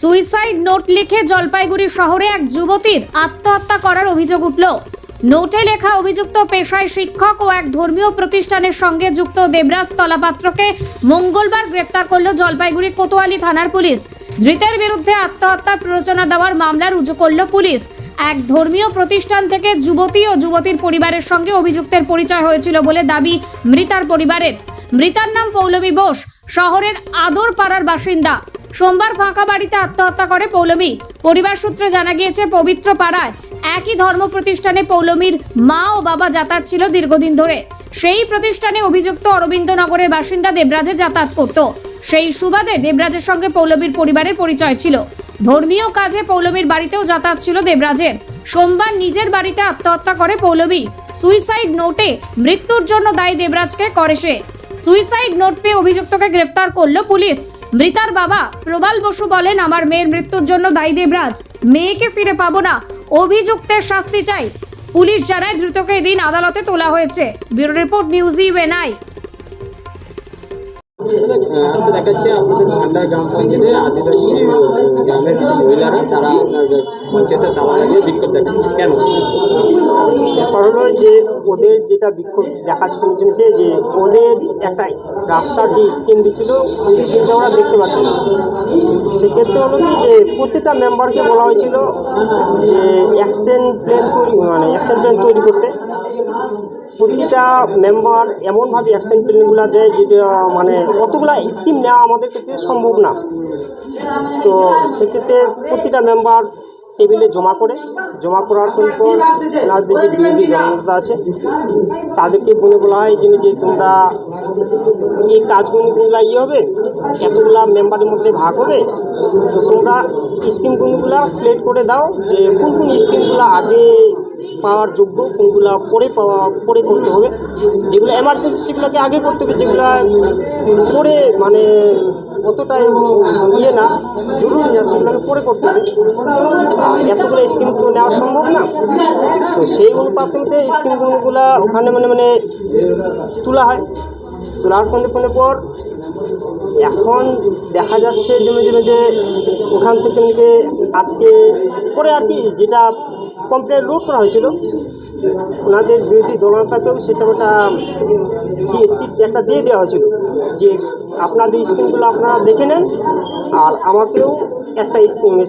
Suicide note লিখে জলপাইগুড়ি শহরে এক যুবতীর আত্মহত্যা করার অভিযোগ উঠল। নোটে লেখা অভিযুক্ত পেশায় শিক্ষক ও এক ধর্মীয় প্রতিষ্ঠানের সঙ্গে যুক্ত দেবরাজ তলাপাত্রকে মঙ্গলবার গ্রেপ্তার করল জলপাইগুড়ি কোতোয়ালি থানার পুলিশ। ধৃতের বিরুদ্ধে আত্মহত্যার প্ররোচনা দেওয়ার মামলা রুজু করল পুলিশ। এক ধর্মীয় প্রতিষ্ঠান থেকে যুবতী ও যুবতীর পরিবারের সঙ্গে অভিযুক্তের পরিচয় হয়েছিল বলে দাবি মৃতার পরিবারের। মৃতার নাম পৌলমী বোস। শহরের আদর পাড়ার বাসিন্দা। সোমবার ফাঁকা বাড়িতে আত্মহত্যা করে পৌলমী। পরিবার সূত্রে জানা গিয়েছে, পবিত্র পাড়ায় একই ধর্ম প্রতিষ্ঠানে পৌলমীর মা ও বাবা যাতায়াত ছিল দীর্ঘদিন ধরে। সেই প্রতিষ্ঠানে অভিযুক্ত অরবিন্দনগরের বাসিন্দা দেবরাজে যাতায়াত করত। সেই সুবাদে দেবরাজের সঙ্গে পৌলমীর পরিবারের পরিচয় ছিল। ধর্মীয় কাজে পৌলমীর বাড়িতেও যাতায়াত ছিল দেবরাজের। সোমবার নিজের বাড়িতে আত্মহত্যা করে পৌলমী। সুইসাইড নোটে মৃত্যুর জন্য দায়ী দেবরাজকে করে সে। সুইসাইড নোট পেয়ে অভিযুক্তকে গ্রেফতার করল পুলিশ। মৃতার বাবা প্রবাল বসু বলেন, আমার মেয়ের মৃত্যুর জন্য দায়ী দেবরাজ, মেয়েকে ফিরে পাবো না। অভিযুক্তের শাস্তি চাই। পুলিশ জানায়, দ্রুতকে দিন আদালতে তোলা হয়েছে। ব্যুরো রিপোর্ট, নিউজ ইউএনআই আজকে দেখাচ্ছে আপনাদের ভান্ডার গ্রাম আদিবাসী গ্রামের মহিলারা, তারা আপনার তালা লাগিয়ে বিক্ষোভ দেখাচ্ছে। কেন? ব্যাপার যে ওদের যেটা বিক্ষোভ দেখাচ্ছে হচ্ছে যে ওদের একটা রাস্তার যে স্কিম দিছিল, ওই স্কিমটা ওরা দেখতে পাচ্ছে না। সেক্ষেত্রে হলো কি যে প্রত্যেকটা মেম্বারকে বলা হয়েছিল যে অ্যাকশন প্ল্যান তৈরি মানে অ্যাকশন প্ল্যান তৈরি করতে। প্রতিটা মেম্বার এমনভাবে অ্যাকশন প্ল্যানগুলো দেয় যেটা মানে অতগুলা স্কিম নেওয়া আমাদের ক্ষেত্রে সম্ভব না। তো সেক্ষেত্রে প্রতিটা মেম্বার টেবিলে জমা করে, জমা করার পর ওনাদের যে বিরোধী দলনেতা আছে। তাদেরকে বলে বলা হয় যে যে তোমরা এই কাজগুলোগুলো ইয়ে হবে, এতগুলা মেম্বারের মধ্যে ভাগ হবে, তো তোমরা স্কিমগুলোগুলো সিলেক্ট করে দাও যে, কোন কোন স্কিমগুলো আগে পাওয়ার যোগ্য, কোনগুলো পরে পাওয়া, পরে করতে হবে। যেগুলো এমার্জেন্সি সেগুলোকে আগে করতে হবে, যেগুলো পরে মানে অতটাই ইয়ে না, জরুরি না, সেগুলোকে পরে করতে হবে। এতগুলো স্কিম তো নেওয়া সম্ভব না। তো সেই অনুপাতে স্কিমগুলো ওখানে মানে মানে তোলা হয়। তোলার পরে পরে পর এখন দেখা যাচ্ছে যে যে যে ওখান থেকে আজকে পরে আর কি যেটা কমপ্লেন রোড করা হয়েছিল। ওনাদের বিরোধী দলনেতাকেও সেটা ওটা দিয়ে সিট একটা দিয়ে দেওয়া হয়েছিল যে আপনাদের স্কিমগুলো আপনারা দেখে নেন, আর আমাকেও একটা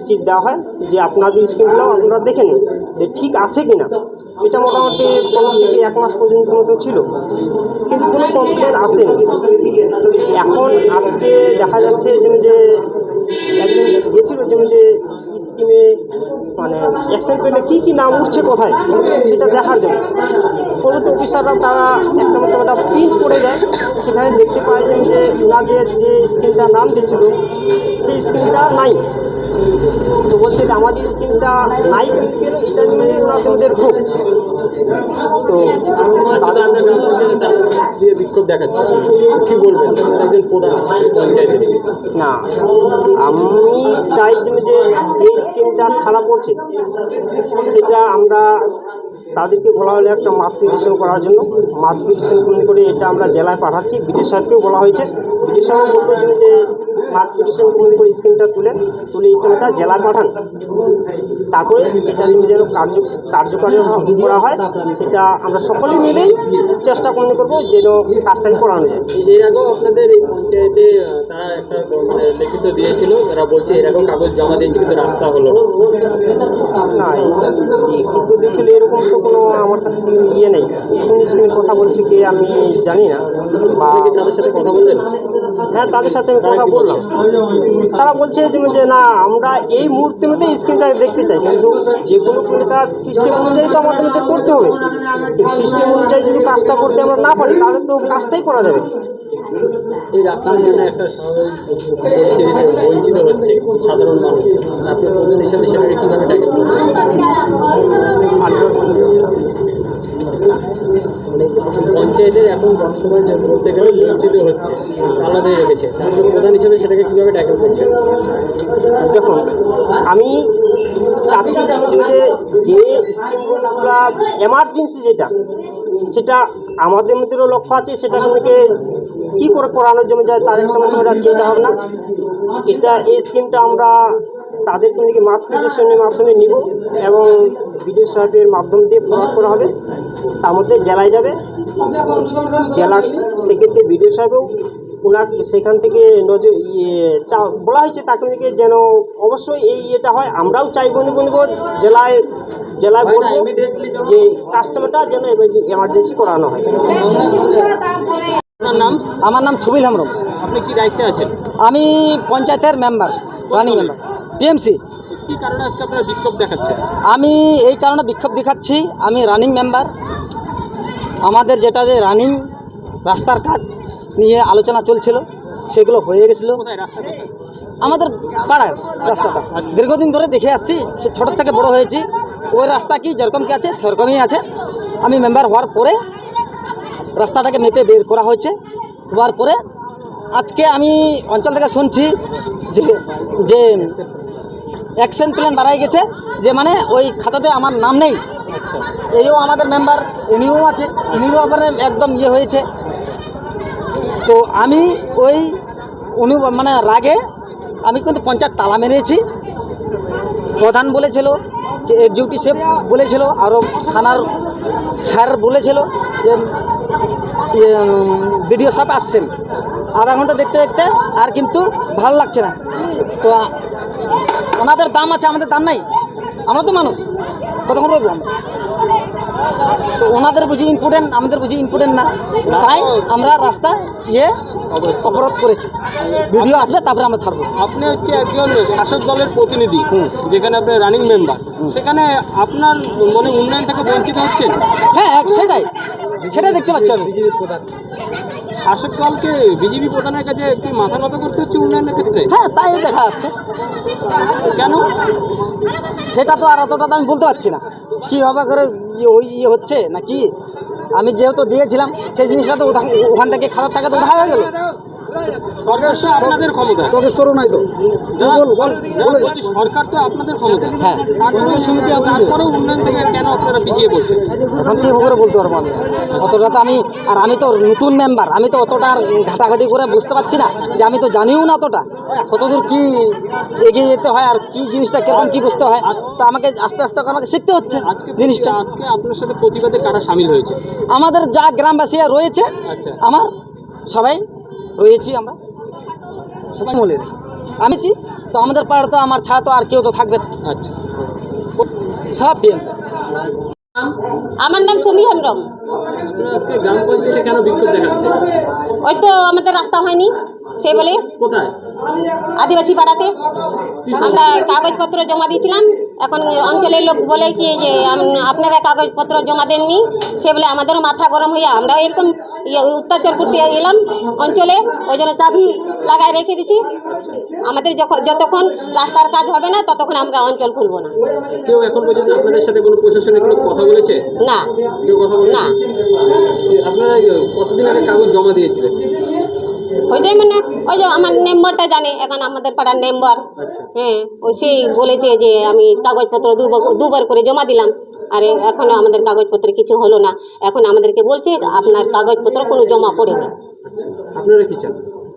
সিট দেওয়া হয় যে আপনাদের স্কিমগুলো আপনারা দেখে নিন যে ঠিক আছে কি না এটা মোটামুটি পনেরো থেকে এক মাস পর্যন্ত মতো ছিল। কিন্তু কোনো কমপ্লেন আসেনি। এখন আজকে দেখা যাচ্ছে যে একজন গেছিল যে যে স্কিমে মানে অ্যাকশন কী কী নাম উঠছে কোথায়, সেটা দেখার জন্য। ফলত অফিসাররা তারা একটা মতো একটা প্রিন্ট করে দেয়, সেখানে দেখতে পাই যে ওনাদের যে স্কিমটার নাম দিয়েছিল, সেই স্কিমটা নাই। তো বলছে যে আমাদের স্কিমটা নাই কিন্তু কেন এটা নিয়ে ওনাদের ভুল তো তাদের আপনাদের গ্রাম পঞ্চায়েতে তালা দিয়ে বিক্ষোভ দেখাচ্ছে। কি বলবেন? একজন প্রধান পঞ্চায়েতে না, আমি চাই যে যে স্কিমটা ছাড়া পড়ছে, সেটা আমরা তাদেরকে বলা হলো একটা মাছ পিটিশন করার জন্য। মাছ পিটিশন করে এটা আমরা জেলায় পাঠাচ্ছি। বিডিও সাহেবকেও বলা হয়েছে। বিডিও সাহেব বলল যে মাছ পিটিশন করে স্কিমটা তুলেন, তুলে স্কিমটা জেলায় পাঠান। তারপরে সেটা যদি যেন কার্য, কার্যকারী করা হয়, সেটা আমরা সকলেই মিলেই চেষ্টা মনে করব যেন কাজটাকে করানো যায়। এর আগেও আপনাদের এই পঞ্চায়েতে তারা একটা মানে লিখিত দিয়েছিল। তারা বলছে এর আগেও কাগজ জমা দিয়েছে, কিন্তু রাস্তা হলো লিখিত দিয়েছিল এরকম তো কোনো আমার কাছে ইয়ে নেই। কোন স্কিমের কথা বলছে কি আমি জানি না। বা আপনি কি তাদের সাথে কথা বললেন? হ্যাঁ তাদের সাথে আমি কথা বললাম। তারা বলছে যে না আমরা এই মুহূর্তের মধ্যে স্কিমটা দেখতে চাই। কিন্তু যে কোনো কোনো কাজ সিস্টেম অনুযায়ী তো আমাদের মধ্যে করতে হবে। কিন্তু সিস্টেম অনুযায়ী যদি কাজটা করতে আমরা না পারি তাহলে তো কাজটাই করা যাবে। এই রাস্তার জন্য একটা বঞ্চিত হচ্ছে সাধারণ মানুষ। আপনি প্রধান হিসাবে সেটাকে কীভাবে ট্যাকেল পঞ্চায়েতের এখন বর্তমান যে বলতে গেলে বঞ্চিত হচ্ছে আলাদাই রেখেছে আপনি প্রধান হিসাবে সেটাকে কীভাবে ট্যাকেল করছেন দেখুন, আমি চাচ্ছি যে যে স্কিমগুলো এমার্জেন্সি যেটা, সেটা আমাদের মধ্যেও লক্ষ্য আছে, সেটা থেকে কী করে করানোর জন্য যায় তার একটা মধ্যে একটা চিন্তা ভাবনা। এটা এই স্কিমটা আমরা তাদের থেকে মাছ পিটিশনের মাধ্যমে নিব এবং বিডিও সাহেবের মাধ্যম দিয়ে ফরওয়ার্ড করা হবে। তার মধ্যে জেলায় যাবে। জেলা সেক্ষেত্রে বিডিও সাহেবও ওনার সেখান থেকে নজর ইয়ে চা- বলা হয়েছে তাকে থেকে যেন অবশ্যই এই ইয়েটা হয়। আমরাও চাই বন্ধু বন্ধু জেলায় জেলায় বলব যে কাস্টমারটা যেন এমার্জেন্সি করানো হয়। আপনার নাম? আমার নাম ছবিল হেমরম আপনি কি দায়িত্বে আছেন? আমি পঞ্চায়েতের মেম্বার রানিং মেম্বার টিএমসি কি কারণে আজকে আপনারা বিক্ষোভ দেখাচ্ছেন? আমি এই কারণে বিক্ষোভ দেখাচ্ছি। আমি রানিং মেম্বার আমাদের যেটা যে রানিং রাস্তার কাজ নিয়ে আলোচনা চলছিল সেগুলো হয়ে গেছিল। আমাদের পাড়ার রাস্তাটা। দীর্ঘদিন ধরে দেখে আসছি সে ছোট থেকে বড় হয়েছি। ওই রাস্তা কি যেরকম কি আছে সেরকমই আছে। আমি মেম্বার হওয়ার পরে রাস্তাটাকে মেপে বের করা হয়েছে। হওয়ার পরে আজকে আমি অঞ্চল থেকে শুনছি যে যে অ্যাকশন প্ল্যান বাড়াই গেছে যে মানে ওই খাতাতে আমার নাম নেই। আচ্ছা। এইও আমাদের মেম্বার উনিও আছে উনিও আবার একদম ইয়ে হয়েছে। তো আমি ওই উনি মানে রাগে আমি কিন্তু পঞ্চায়েত তালা মেরেছি। প্রধান বলেছিল এক্সিকিউটিভ শেফ বলেছিল আরও থানার স্যার বলেছিল যে বিডিও সব আসছেন আধা ঘণ্টা দেখতে দেখতে আর কিন্তু ভালো লাগছে না। তো ওনাদের দাম আছে আমাদের দাম নাই। আমরা তো মানুষ। কতক্ষণ রইব আমরা? তো ওনাদের বুঝি ইম্পর্টেন্ট আমাদের বুঝি ইম্পর্টেন্ট না। তাই আমরা রাস্তা ইয়ে অবরোধ করেছি। ভিডিও আসবে তারপরে আমরা ছাড়বো। আপনি হচ্ছে একজন শাসক দলের প্রতিনিধি হুম। যেখানে আপনি রানিং মেম্বার সেখানে আপনার মনে উন্নয়ন থেকে বঞ্চিত হচ্ছেন? হ্যাঁ এক সেটাই। সেটাই দেখতে পাচ্ছি আমি। শাসক দলকে বিজেপি প্রধানের কাছে কি মাথা নত করতে হচ্ছে উন্নয়নের ক্ষেত্রে? হ্যাঁ তাই দেখা যাচ্ছে। কেন? সেটা তো আর অতটা তো আমি বলতে পারছি না। কীভাবে করে ইয়ে ওই ইয়ে হচ্ছে না কি আমি যেহেতু দিয়েছিলাম সেই জিনিসটা তো ওখান- ওখান থেকে খাতার টাকা তো উঠা হয়ে গেল। সরকার আপনাদের ক্ষমতা তোরও নাই তো। বলছি সরকার তো আপনাদের ক্ষমতা হ্যাঁ। তারপরেও উন্নয়ন থেকে কেন আপনারা পিছিয়ে পড়ছেন? এখন থেকে করে বলতে পারব আমি? অতটা তো আমি আর আমি তো নতুন মেম্বার আমি তো অতটা আর ঘাটাঘাটি করে বুঝতে পারছি না যে আমি তো জানিও না অতটা। কতদূর কি এগিয়ে যেতে হয় আর কি জিনিসটা কীরকম কি বুঝতে হয়। তো আমাকে আস্তে আস্তে আমাকে শিখতে হচ্ছে জিনিসটা। আজকে আপনার সাথে প্রতিবাদে কারা সামিল হয়েছে? আমাদের যা গ্রামবাসী রয়েছে আচ্ছা। আমার সবাই রয়েছি আমরা। সবাই মলের আমি চি, তো আমাদের পাড়া তো আমার ছাড়া তো আর কেউ তো থাকবে আচ্ছা। সব টিএমসি আমার নাম সমী হেমব্রম দেখাচ্ছে ওই তো আমাদের রাস্তা হয়নি। সে বলে আদিবাসী পাড়াতে। আমরা কাগজপত্র জমা দিয়েছিলাম। এখন অঞ্চলের লোক বলে কি যে আপনারা কাগজপত্র জমা দেননি। সে বলে আমাদেরও মাথা গরম হয়ে আমরা এরকম ইয়ে অত্যাচার করতে এলাম অঞ্চলে। ওই জন্য চাবি লাগায় রেখে দিচ্ছি আমাদের যখন যতক্ষণ রাস্তার কাজ হবে না ততক্ষণ আমরা অঞ্চল খুলবো না। কেউ এখন পর্যন্ত আপনাদের সাথে কোনো কোনো কথা বলেছে? না। কেউ কথা বলে না। আপনারা কতদিন আগে কাগজ জমা দিয়েছিলেন? ওই যে মানে ওই যে আমার মেম্বারটা জানে এখন আমাদের পাড়ার মেম্বার হ্যাঁ ওই সেই বলেছে যে আমি কাগজপত্র দুবার দুবার করে জমা দিলাম। আরে এখনও আমাদের কাগজপত্র কিছু হলো না। এখন আমাদেরকে বলছে আপনার কাগজপত্র কোনো জমা পড়েনি আচ্ছা আপনারা কি চান?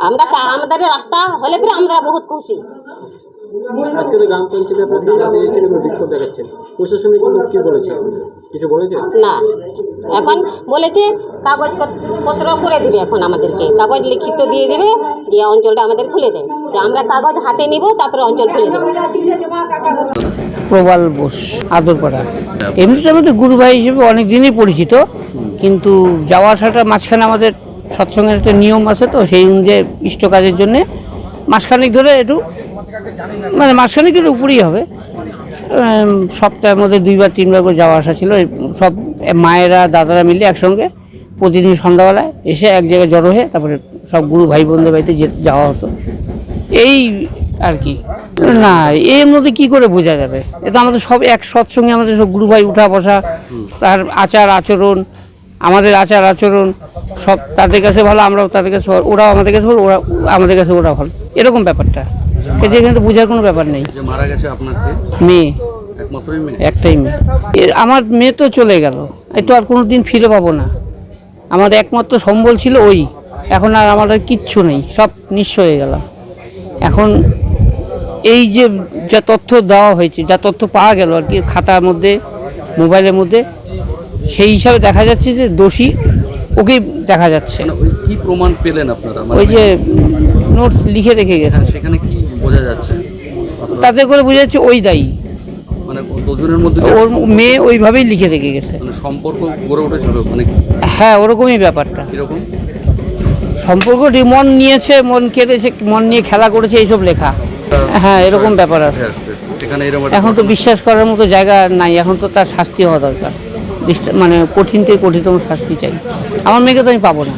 আমরা আমাদের রাস্তা হলে পরে আমরা বহুত খুশি। আজকে তো গ্রাম পঞ্চায়েতে আপনারা দাঁড়া দিয়েছেন এবং বিক্ষোভ দেখাচ্ছেন। প্রশাসনিক লোক কি বলেছে? কিছু বলেছে? না। এখন বলেছে কাগজপত্র করে দিবে এখন আমাদেরকে। কাগজ লিখিত দিয়ে দিবে দিয়ে অঞ্চলটা আমাদের খুলে দেয়। যে আমরা কাগজ হাতে নিব তারপরে অঞ্চল খুলে দেবো। প্রবাল বোস আদরপাড়া। এমনিতে আমাদের গুরু ভাই হিসেবে অনেক দিনই পরিচিত কিন্তু যাওয়া আসাটা মাঝখানে আমাদের সৎসঙ্গের একটা নিয়ম আছে তো সেই অনুযায়ী ইষ্ট কাজের জন্যে মাসখানেক ধরে একটু মানে মাসখানেকের উপরেই হবে। সপ্তাহের মধ্যে দুইবার, তিনবার করে যাওয়া আসা ছিল। সব মায়েরা, দাদারা মিলে একসঙ্গে প্রতিদিন সন্ধ্যাবেলায় এসে এক জায়গায় জড়ো হয়ে তারপরে সব গুরু ভাই বোনদের বাড়িতে যাওয়া হতো। এই আর কি। না, এর মধ্যে কি করে বোঝা যাবে? এটা আমাদের সব এক সৎসঙ্গে আমাদের সব গুরু ভাই উঠা বসা, তার আচার আচরণ, আমাদের আচার আচরণ, সব তাদের কাছে ভালো, আমরাও তাদের কাছে ওরাও আমাদের কাছে ভালো, ওরা আমাদের কাছে ওরা ভালো। এরকম ব্যাপারটা। কিন্তু এখানে তো বোঝার কোনো ব্যাপার নেই। যে মারা গেছে মেয়ে। একমাত্রই মেয়ে? একটাই মেয়ে। আমার মেয়ে তো চলে গেল। এই তো আর কোনো দিন ফিরে পাবো না। আমার একমাত্র সম্বল ছিল ওই। এখন আর আমার আর কিচ্ছু নেই। সব নিঃস্ব হয়ে গেলাম। এখন এই যে যা তথ্য দেওয়া হয়েছে যা তথ্য পাওয়া গেল আর কি খাতার মধ্যে মোবাইলের মধ্যে সেই হিসাবে দেখা যাচ্ছে যে দোষী ওকেই দেখা যাচ্ছে। মানে কি প্রমাণ পেলেন আপনারা? মানে ওই যে নোটস লিখে রেখে গেছে। হ্যাঁ, সেখানে কি বোঝা যাচ্ছে। তাতে করে বোঝা যাচ্ছে ওই দায়ী। মানে দুজনের মধ্যে ওর মেয়ে ওইভাবেই লিখে রেখে গেছে। মানে সম্পর্ক গড়ে উঠেছিল মানে হ্যাঁ ওরকমই ব্যাপারটা। কীরকম? মন নিয়েছে মন কেটেছে মন নিয়ে খেলা করেছে এইসব লেখা। হ্যাঁ এরকম ব্যাপার আছে। একটা এখন তো বিশ্বাস করার মতো জায়গা নাই এখন তো তার শাস্তি হওয়া দরকার। মানে কঠিন থেকে কঠিনতম শাস্তি চাই। আমার মেয়েকে তো আমি পাবো না।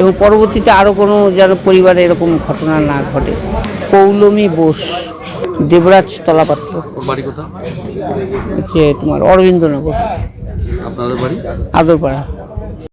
এবং পরবর্তীতে আরও কোনো যেন পরিবারে এরকম ঘটনা না ঘটে। পৌলমী বোস দেবরাজ তলাপাত্র। বাড়ি কোথায়? হচ্ছে তোমার অরবিন্দনগর। আপনাদের বাড়ি? আদরপাড়া।